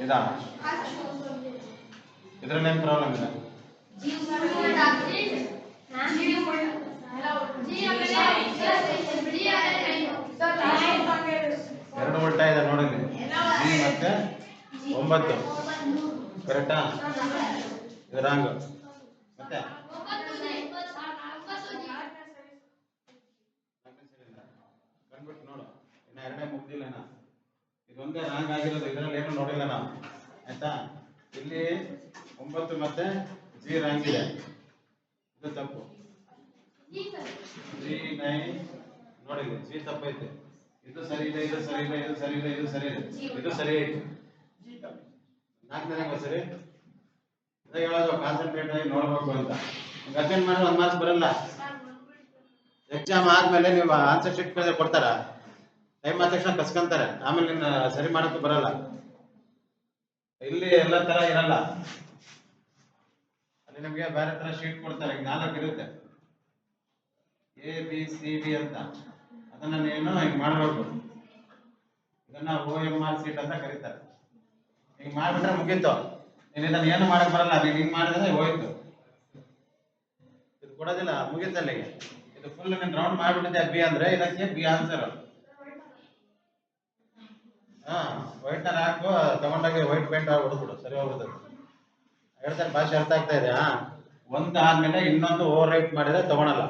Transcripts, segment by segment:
ಇದಾ ಇದ್ರಲ್ಲಿ ಏನು ಪ್ರಾಬ್ಲಮ್ ಇದೆ ಎರಡು ಉಲ್ಟಾ ಇದೆ ನೋಡಿ ಜಿ ಮತ್ತೆ ಒಂಬತ್ತು. ಕರೆಕ್ಟಾ ಇದು ಮತ್ತೆ? ಕಂಡ್ಬಿಟ್ಟು ನೋಡು. ಇನ್ನ ಎರಡೇ ಮುಗ್ದಿಲ್ಲ ನಾ ಇದೊಂದೇ ರಾಂಗ್ ಆಗಿರೋದು, ಇದರಲ್ಲಿ ಏನು ನೋಡಿಲ್ಲ ನಾವು ಆಯ್ತಾ? ಇಲ್ಲಿ ಒಂಬತ್ತು ಮತ್ತೆ ಜಿ ರಾಂಗ್ ಇದೆ. ಇದು ತಪ್ಪು. ಜಿ ನೈನ್ ನೋಡಿದೆ ಜಿ ತಪ್ಪೈತೆ. ಇದು ಸರಿ ಇದೆ, ಇದು ಸರಿ ಇದೆ, ಇದು ಸರಿ ಇದೆ, ಇದು ಸರಿ ಇದೆ. ಇದು ಸರಿ ಐತೆ. ನಾಲ್ಕನೇ ಸರಿ? ಅದೇ ಹೇಳೋದು ಕಾನ್ಸಂಟ್ರೇಟ್ ಆಗಿ ನೋಡ್ಬೇಕು ಅಂತ. ಅಟೆಂಡ್ ಮಾಡಿದ್ರೆ ಒಂದು ಮಾರ್ಕ್ಸ್ ಬರಲ್ಲ. ಎಕ್ಸಾಮ್ ಆದ್ಮೇಲೆ ನೀವು ಆನ್ಸರ್ ಶೀಟ್ ಕೊಡ್ತಾರ? ಟೈಮ್ ಆದ ತಕ್ಷಣ ಕಸ್ಕೊಂತಾರೆ. ಆಮೇಲೆ ಸರಿ ಮಾಡಕ್ಕೂ ಬರಲ್ಲ. ಇಲ್ಲಿ ಎಲ್ಲ ತರ ಇರಲ್ಲ. ಅಲ್ಲಿ ನಿಮಗೆ ಬೇರೆ ತರ ಶೀಟ್ ಕೊಡ್ತಾರೆ. ನಾಲ್ಕು ಇರುತ್ತೆ. ಎ ಬಿ ಸಿ ಡಿ ಅಂತ. ಅದನ್ನ ನೀನು ಹಿಂಗ್ ಮಾಡ್ಬೇಕು. ಇದನ್ನ ಓ ಎಂ ಆರ್ ಸೀಟ್ ಅಂತ ಕರೀತಾರೆ. ಹಿಂಗ್ ಮಾಡ್ಬಿಟ್ರೆ ಮುಗೀತು. ನೀನು ಇದನ್ನ ಏನು ಮಾಡಕ್ ಬರಲ್ಲ. ನೀನ್ ಹಿಂಗ್ ಮಾಡಿದ್ರೆ ಹೋಯ್ತು. ಇದು ಕೊಡೋದಿಲ್ಲ. ಮುಗೀತು ಇದು ಫುಲ್ ನೀನ್ ರೌಂಡ್ ಮಾಡ್ಬಿಟ್ಟಿದ್ದೆ ಬಿ ಅಂದ್ರೆ ಇದಕ್ಕೆ ಬಿ ಆನ್ಸರ್ ಹಾ ವೈಟ್ ನಾನು ಹಾಕು ತಗೊಂಡಾಗ ವೈಟ್ ಪೇಂಟ್ ಹೊಡೆದ್ಬಿಡು, ಸರಿ ಹೋಗ್ಬಿಡ್ತದೆ ಹೇಳ್ತಾರೆ ಭಾಷೆ ಅರ್ಥ ಆಗ್ತಾ ಇದೆ ಒಂದು ಆದ್ಮೇಲೆ ಇನ್ನೊಂದು ಓವರ್ ರೈಟ್ ಮಾಡಿದ್ರೆ ತಗೊಳಲ್ಲ.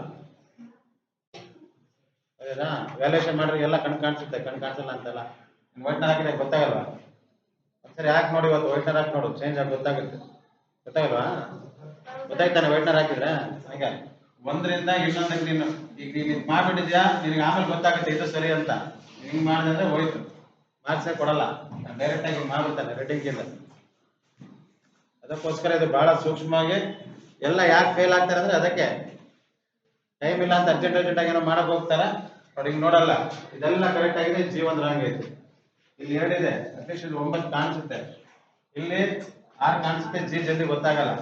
ಹೌದಾ ವ್ಯಾಲ್ಯೂಷನ್ ಮಾಡಿದ್ರೆ ಎಲ್ಲ ಕಣ್ ಕಾಣಿಸುತ್ತೆ, ಕಣ್ ಕಾಣಿಸಲ್ಲ ಅಂತಲ್ಲ. ವೈಟ್ನ ಹಾಕಿದ್ರೆ ಗೊತ್ತಾಗಲ್ವಾ? ಸರಿ ಹಾಕಿ ನೋಡಿ ಇವತ್ತು ವೈಟ್ ಹಾಕಿ ನೋಡು ಚೇಂಜ್ ಆಗಿ ಗೊತ್ತಾಗುತ್ತೆ. ಗೊತ್ತಾಗಲ್ವಾ? ಗೊತ್ತಾಯ್ತಾನೆ ವೈಟ್ನರ್ ಹಾಕಿದ್ರೆ? ಹಾಗೆ. ಒಂದರಿಂದ ಇನ್ನೊಂದಕ್ಕೆ ನೀನು ಈಗ ನೀನು ಇದು ಮಾಡ್ಬಿಟ್ಟಿದ್ಯಾ? ನಿನಗೆ ಆಮೇಲೆ ಗೊತ್ತಾಗುತ್ತೆ, ಇದು ಸರಿ ಅಂತ. ಹಿಂಗ್ ಮಾಡಿದ್ರೆ ಹೋಯ್ತು. ಮಾರ್ಕ್ಸೇ ಕೊಡಲ್ಲ. ಡೈರೆಕ್ಟ್ ಆಗಿ ಮಾಡ್ಬಿಡ್ತಾನೆ ರೇಟಿಂಗ್ ಇಂದ ಅದಕ್ಕೋಸ್ಕರ ಇದು ಬಹಳ ಸೂಕ್ಷ್ಮವಾಗಿ ಎಲ್ಲ ಯಾಕೆ ಫೇಲ್ ಆಗ್ತಾರೆ ಅಂದ್ರೆ ಅದಕ್ಕೆ ಟೈಮ್ ಇಲ್ಲ ಅಂತ ಅರ್ಜೆಂಟ್ ಅರ್ಜೆಂಟ್ ಆಗಿ ಏನೋ ಮಾಡಕ್ ಹೋಗ್ತಾರ. ಅವ್ರಿಗೆ ನೋಡಲ್ಲ. ಇದೆಲ್ಲ ಕರೆಕ್ಟ್ ಆಗಿದೆ ಜೀವನ ರಾಂಗ್ ಐತಿ. ಇಲ್ಲಿ ಎರಡಿದೆ ಅಟ್ಲೀಸ್ಟ್ ಇದು ಒಂಬತ್ತು ಕಾಣಿಸುತ್ತೆ. ಇಲ್ಲಿ ಆರು ಕಾಣಿಸುತ್ತೆ, ಜಿ ಜಲ್ದಿ ಗೊತ್ತಾಗಲ್ಲ.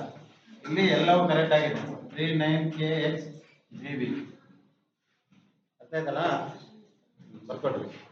ಇಲ್ಲಿ ಎಲ್ಲವೂ ಕರೆಕ್ಟ್ ಆಗಿದೆ. Three nine K X G B ಅರ್ಥ ಆಯ್ತಲ್ಲ? ಬರ್ಕೊಡ್ರಿ.